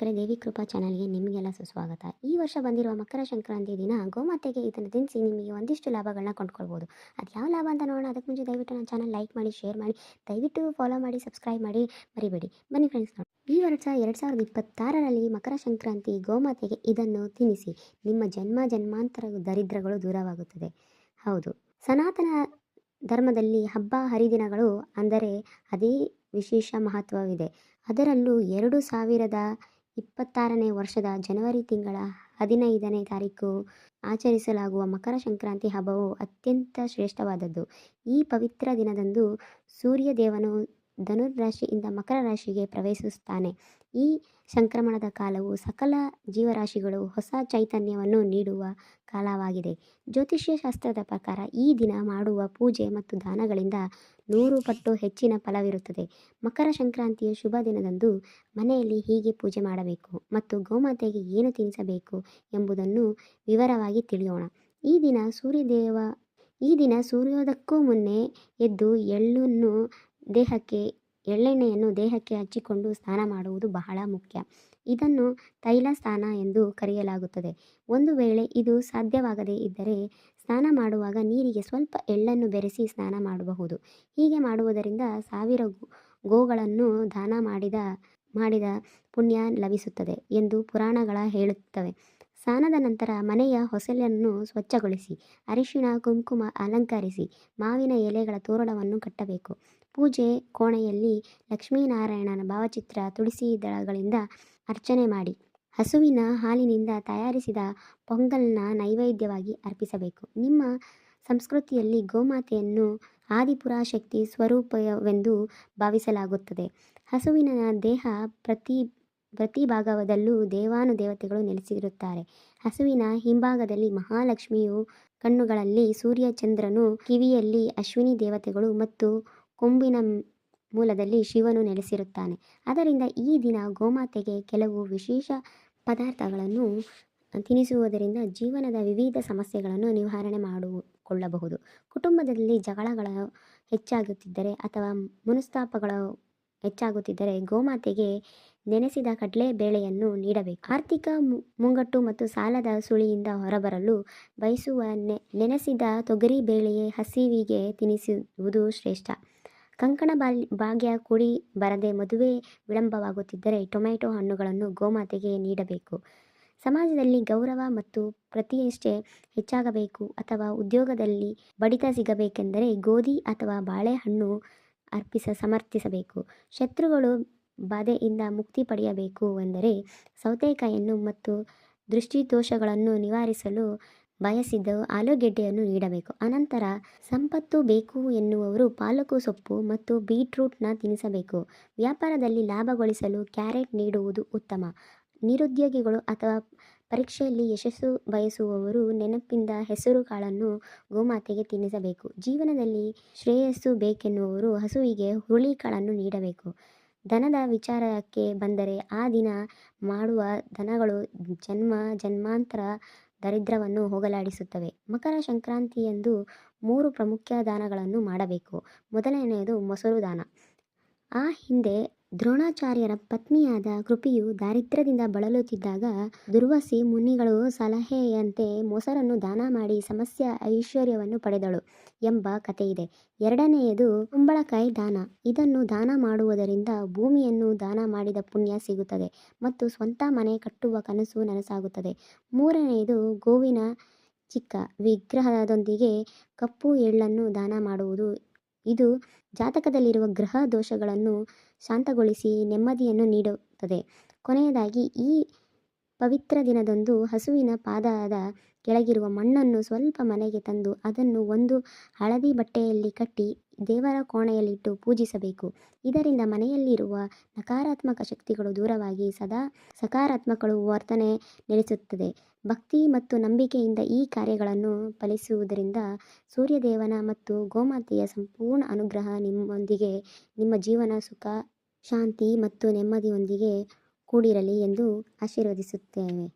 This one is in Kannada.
ವೀಕ್ಷಕರೇ ದೇವಿ ಕೃಪಾ ಚಾನಲ್ಗೆ ನಿಮಗೆಲ್ಲ ಸುಸ್ವಾಗತ. ಈ ವರ್ಷ ಬಂದಿರುವ ಮಕರ ಸಂಕ್ರಾಂತಿ ದಿನ ಗೋಮಾತೆಗೆ ಇದನ್ನು ತಿನ್ನಿಸಿ ನಿಮಗೆ ಒಂದಿಷ್ಟು ಲಾಭಗಳನ್ನ ಕೊಂಡ್ಕೊಳ್ಬೋದು. ಅದು ಯಾವ ಲಾಭ ಅಂತ ನೋಡೋಣ ಅದಕ್ಕೆ ಮುಂಚೆ ದಯವಿಟ್ಟು ನನ್ನ ಚಾನಲ್ ಲೈಕ್ ಮಾಡಿ, ಶೇರ್ ಮಾಡಿ, ದಯವಿಟ್ಟು ಫಾಲೋ ಮಾಡಿ, ಸಬ್ಸ್ಕ್ರೈಬ್ ಮಾಡಿ, ಮರಿಬೇಡಿ. ಬನ್ನಿ ಫ್ರೆಂಡ್ಸ್ ನೋಡಿ. ಈ ವರ್ಷ ಎರಡು ಸಾವಿರದ ಇಪ್ಪತ್ತಾರರಲ್ಲಿ ಮಕರ ಸಂಕ್ರಾಂತಿ ಗೋಮಾತೆಗೆ ಇದನ್ನು ತಿನ್ನಿಸಿ ನಿಮ್ಮ ಜನ್ಮ, ಜನ್ಮಾಂತರ ದರಿದ್ರಗಳು ದೂರವಾಗುತ್ತದೆ. ಹೌದು. ಸನಾತನ ಧರ್ಮದಲ್ಲಿ ಹಬ್ಬ ಹರಿದಿನಗಳು ಅಂದರೆ ಅದೇ ವಿಶೇಷ ಮಹತ್ವವಿದೆ. ಅದರಲ್ಲೂ ಎರಡು ಸಾವಿರದ ಇಪ್ಪತ್ತಾರನೇ ವರ್ಷದ ಜನವರಿ ತಿಂಗಳ ಹದಿನೈದನೇ ತಾರೀಕು ಆಚರಿಸಲಾಗುವ ಮಕರ ಸಂಕ್ರಾಂತಿ ಹಬ್ಬವು ಅತ್ಯಂತ ಶ್ರೇಷ್ಠವಾದದ್ದು. ಈ ಪವಿತ್ರ ದಿನದಂದು ಸೂರ್ಯದೇವನು ಧನುರ್ರಾಶಿಯಿಂದ ಮಕರ ರಾಶಿಗೆ ಪ್ರವೇಶಿಸುತ್ತಾನೆ. ಈ ಸಂಕ್ರಮಣದ ಕಾಲವು ಸಕಲ ಜೀವರಾಶಿಗಳು ಹೊಸ ಚೈತನ್ಯವನ್ನು ನೀಡುವ ಕಾಲವಾಗಿದೆ. ಜ್ಯೋತಿಷ್ಯ ಶಾಸ್ತ್ರದ ಪ್ರಕಾರ ಈ ದಿನ ಮಾಡುವ ಪೂಜೆ ಮತ್ತು ದಾನಗಳಿಂದ ನೂರು ಪಟ್ಟು ಹೆಚ್ಚಿನ ಫಲವಿರುತ್ತದೆ. ಮಕರ ಸಂಕ್ರಾಂತಿಯ ಶುಭ ದಿನದಂದು ಮನೆಯಲ್ಲಿ ಹೀಗೆ ಪೂಜೆ ಮಾಡಬೇಕು ಮತ್ತು ಗೋಮಾತೆಗೆ ಏನು ತಿನ್ನಿಸಬೇಕು ಎಂಬುದನ್ನು ವಿವರವಾಗಿ ತಿಳಿಯೋಣ. ಈ ದಿನ ಸೂರ್ಯದೇವ, ಈ ದಿನ ಸೂರ್ಯೋದಕ್ಕೂ ಮುನ್ನೆ ಎದ್ದು ಎಳ್ಳನ್ನು ದೇಹಕ್ಕೆ ಎಳ್ಳೆಣ್ಣೆಯನ್ನು ದೇಹಕ್ಕೆ ಹಚ್ಚಿಕೊಂಡು ಸ್ನಾನ ಮಾಡುವುದು ಬಹಳ ಮುಖ್ಯ. ಇದನ್ನು ತೈಲ ಸ್ನಾನ ಎಂದು ಕರೆಯಲಾಗುತ್ತದೆ. ಒಂದು ವೇಳೆ ಇದು ಸಾಧ್ಯವಾಗದೇ ಇದ್ದರೆ ಸ್ನಾನ ಮಾಡುವಾಗ ನೀರಿಗೆ ಸ್ವಲ್ಪ ಎಳ್ಳನ್ನು ಬೆರೆಸಿ ಸ್ನಾನ ಮಾಡಬಹುದು. ಹೀಗೆ ಮಾಡುವುದರಿಂದ ಸಾವಿರ ಗೋಗಳನ್ನು ದಾನ ಮಾಡಿದ ಮಾಡಿದ ಪುಣ್ಯ ಲಭಿಸುತ್ತದೆ ಎಂದು ಪುರಾಣಗಳ ಹೇಳುತ್ತವೆ. ಸ್ನಾನದ ನಂತರ ಮನೆಯ ಹೊಸಲನ್ನು ಸ್ವಚ್ಛಗೊಳಿಸಿ, ಅರಿಶಿಣ, ಕುಂಕುಮ ಅಲಂಕರಿಸಿ, ಮಾವಿನ ಎಲೆಗಳ ತೋರಣವನ್ನು ಕಟ್ಟಬೇಕು. ಪೂಜೆ ಕೋಣೆಯಲ್ಲಿ ಲಕ್ಷ್ಮೀನಾರಾಯಣನ ಭಾವಚಿತ್ರ ತುಳಸಿ ದಳಗಳಿಂದ ಅರ್ಚನೆ ಮಾಡಿ, ಹಸುವಿನ ಹಾಲಿನಿಂದ ತಯಾರಿಸಿದ ಪೊಂಗಲ್ನ ನೈವೇದ್ಯವಾಗಿ ಅರ್ಪಿಸಬೇಕು. ನಿಮ್ಮ ಸಂಸ್ಕೃತಿಯಲ್ಲಿ ಗೋಮಾತೆಯನ್ನು ಆದಿಪುರಾಶಕ್ತಿ ಸ್ವರೂಪವೆಂದು ಭಾವಿಸಲಾಗುತ್ತದೆ. ಹಸುವಿನ ದೇಹ ಪ್ರತಿ ಪ್ರತಿ ಭಾಗದಲ್ಲೂ ದೇವಾನುದೇವತೆಗಳು ನೆಲೆಸಿರುತ್ತಾರೆ. ಹಸುವಿನ ಹಿಂಭಾಗದಲ್ಲಿ ಮಹಾಲಕ್ಷ್ಮಿಯು, ಕಣ್ಣುಗಳಲ್ಲಿ ಸೂರ್ಯ ಚಂದ್ರನು ಕಿವಿಯಲ್ಲಿ ಅಶ್ವಿನಿ ದೇವತೆಗಳು ಮತ್ತು ಕೊಂಬಿನ ಮೂಲದಲ್ಲಿ ಶಿವನು ನೆಲೆಸಿರುತ್ತಾನೆ. ಅದರಿಂದ ಈ ದಿನ ಗೋಮಾತೆಗೆ ಕೆಲವು ವಿಶೇಷ ಪದಾರ್ಥಗಳನ್ನು ತಿನ್ನಿಸುವುದರಿಂದ ಜೀವನದ ವಿವಿಧ ಸಮಸ್ಯೆಗಳನ್ನು ನಿವಾರಣೆ ಮಾಡಿಕೊಳ್ಳಬಹುದು. ಕುಟುಂಬದಲ್ಲಿ ಜಗಳಗಳು ಹೆಚ್ಚಾಗುತ್ತಿದ್ದರೆ ಅಥವಾ ಮನಸ್ತಾಪಗಳು ಹೆಚ್ಚಾಗುತ್ತಿದ್ದರೆ ಗೋಮಾತೆಗೆ ನೆನೆಸಿದ ಕಡಲೆ ಬೇಳೆಯನ್ನು ನೀಡಬೇಕು. ಆರ್ಥಿಕ ಮುಂಗಟ್ಟು ಮತ್ತು ಸಾಲದ ಸುಳಿಯಿಂದ ಹೊರಬರಲು ಬಯಸುವ ನೆನೆಸಿದ ತೊಗರಿ ಬೇಳೆಯೇ ಹಸಿವಿಗೆ ತಿನ್ನಿಸುವುದು ಶ್ರೇಷ್ಠ. ಕಂಕಣ ಬಾಲ್, ಭಾಗ್ಯ ಕೂಡಿ ಬರದೆ ಮದುವೆ ವಿಳಂಬವಾಗುತ್ತಿದ್ದರೆ ಟೊಮೆಟೊ ಹಣ್ಣುಗಳನ್ನು ಗೋಮಾತೆಗೆ ನೀಡಬೇಕು. ಸಮಾಜದಲ್ಲಿ ಗೌರವ ಮತ್ತು ಪ್ರತಿಷ್ಠೆ ಹೆಚ್ಚಾಗಬೇಕು ಅಥವಾ ಉದ್ಯೋಗದಲ್ಲಿ ಬಡಿತ ಸಿಗಬೇಕೆಂದರೆ ಗೋಧಿ ಅಥವಾ ಬಾಳೆಹಣ್ಣು ಅರ್ಪಿಸ, ಸಮರ್ಥಿಸಬೇಕು. ಶತ್ರುಗಳು ಬಾಧೆಯಿಂದ ಮುಕ್ತಿ ಪಡೆಯಬೇಕು ಎಂದರೆ ಸೌತೆಕಾಯಿಯನ್ನು ಮತ್ತು ದೃಷ್ಟಿದೋಷಗಳನ್ನು ನಿವಾರಿಸಲು ಬಯಸಿದ ಆಲೂಗೆಡ್ಡೆಯನ್ನು ನೀಡಬೇಕು. ಅನಂತರ ಸಂಪತ್ತು ಬೇಕು ಎನ್ನುವವರು ಪಾಲಕು ಸೊಪ್ಪು ಮತ್ತು ಬೀಟ್ರೂಟ್ನ ತಿನ್ನಿಸಬೇಕು ವ್ಯಾಪಾರದಲ್ಲಿ ಲಾಭಗೊಳಿಸಲು ಕ್ಯಾರೆಟ್ ನೀಡುವುದು ಉತ್ತಮ. ನಿರುದ್ಯೋಗಿಗಳು ಅಥವಾ ಪರೀಕ್ಷೆಯಲ್ಲಿ ಯಶಸ್ಸು ಬಯಸುವವರು ನೆನಪಿಂದ ಹೆಸರು ಕಾಳನ್ನು ಗೋಮಾತೆಗೆ ತಿನ್ನಿಸಬೇಕು. ಜೀವನದಲ್ಲಿ ಶ್ರೇಯಸ್ಸು ಬೇಕೆನ್ನುವರು ಹಸುವಿಗೆ ಹುರುಳಿಕಾಳನ್ನು ನೀಡಬೇಕು. ದನದ ವಿಚಾರಕ್ಕೆ ಬಂದರೆ ಆ ದಿನ ಮಾಡುವ ದನಗಳು ಜನ್ಮ, ಜನ್ಮಾಂತರ ದರಿದ್ರವನ್ನು ಹೋಗಲಾಡಿಸುತ್ತವೆ. ಮಕರ ಸಂಕ್ರಾಂತಿಯಂದು ಮೂರು ಪ್ರಮುಖ ದಾನಗಳನ್ನು ಮಾಡಬೇಕು. ಮೊದಲನೆಯದು ಮೊಸರು ದಾನ. ಆ ಹಿಂದೆ ದ್ರೋಣಾಚಾರ್ಯರ ಪತ್ನಿಯಾದ ಕೃಪಿಯು ದಾರಿದ್ರ್ಯದಿಂದ ಬಳಲುತ್ತಿದ್ದಾಗ ದುರ್ವಸಿ ಮುನಿಗಳು ಸಲಹೆಯಂತೆ ಮೊಸರನ್ನು ದಾನ ಮಾಡಿ ಸಮಸ್ಯೆ ಐಶ್ವರ್ಯವನ್ನು ಪಡೆದಳು ಎಂಬ ಕಥೆಯಿದೆ. ಎರಡನೆಯದು ಕುಂಬಳಕಾಯಿ ದಾನ. ಇದನ್ನು ದಾನ ಮಾಡುವುದರಿಂದ ಭೂಮಿಯನ್ನು ದಾನ ಮಾಡಿದ ಪುಣ್ಯ ಸಿಗುತ್ತದೆ ಮತ್ತು ಸ್ವಂತ ಮನೆ ಕಟ್ಟುವ ಕನಸು ನನಸಾಗುತ್ತದೆ. ಮೂರನೆಯದು ಗೋವಿನ ಚಿಕ್ಕ. ವಿಗ್ರಹದೊಂದಿಗೆ ಕಪ್ಪು ಎಳ್ಳನ್ನು ದಾನ ಮಾಡುವುದು. ಇದು ಜಾತಕದಲ್ಲಿರುವ ಗ್ರಹ ದೋಷಗಳನ್ನು ಶಾಂತಗೊಳಿಸಿ ನೆಮ್ಮದಿಯನ್ನು ನೀಡುತ್ತದೆ. ಕೊನೆಯದಾಗಿ ಈ ಪವಿತ್ರ ದಿನದಂದು ಹಸುವಿನ ಪಾದದ ಕೆಳಗಿರುವ ಮಣ್ಣನ್ನು ಸ್ವಲ್ಪ ಮನೆಗೆ ತಂದು ಅದನ್ನು ಒಂದು ಹಳದಿ ಬಟ್ಟೆಯಲ್ಲಿ ಕಟ್ಟಿ ದೇವರ ಕೋಣೆಯಲ್ಲಿಟ್ಟು ಪೂಜಿಸಬೇಕು. ಇದರಿಂದ ಮನೆಯಲ್ಲಿರುವ ನಕಾರಾತ್ಮಕ ಶಕ್ತಿಗಳು ದೂರವಾಗಿ ಸದಾ ಸಕಾರಾತ್ಮಕಗಳು ವರ್ತನೆ ನೆಲೆಸುತ್ತದೆ. ಭಕ್ತಿ ಮತ್ತು ನಂಬಿಕೆಯಿಂದ ಈ ಕಾರ್ಯಗಳನ್ನು ಫಲಿಸುವುದರಿಂದ ಸೂರ್ಯದೇವನ ಮತ್ತು ಗೋಮಾತೆಯ ಸಂಪೂರ್ಣ ಅನುಗ್ರಹ ನಿಮ್ಮೊಂದಿಗೆ, ನಿಮ್ಮ ಜೀವನ ಸುಖ, ಶಾಂತಿ ಮತ್ತು ನೆಮ್ಮದಿಯೊಂದಿಗೆ ಕೂಡಿರಲಿ ಎಂದು ಆಶೀರ್ವದಿಸುತ್ತೇವೆ.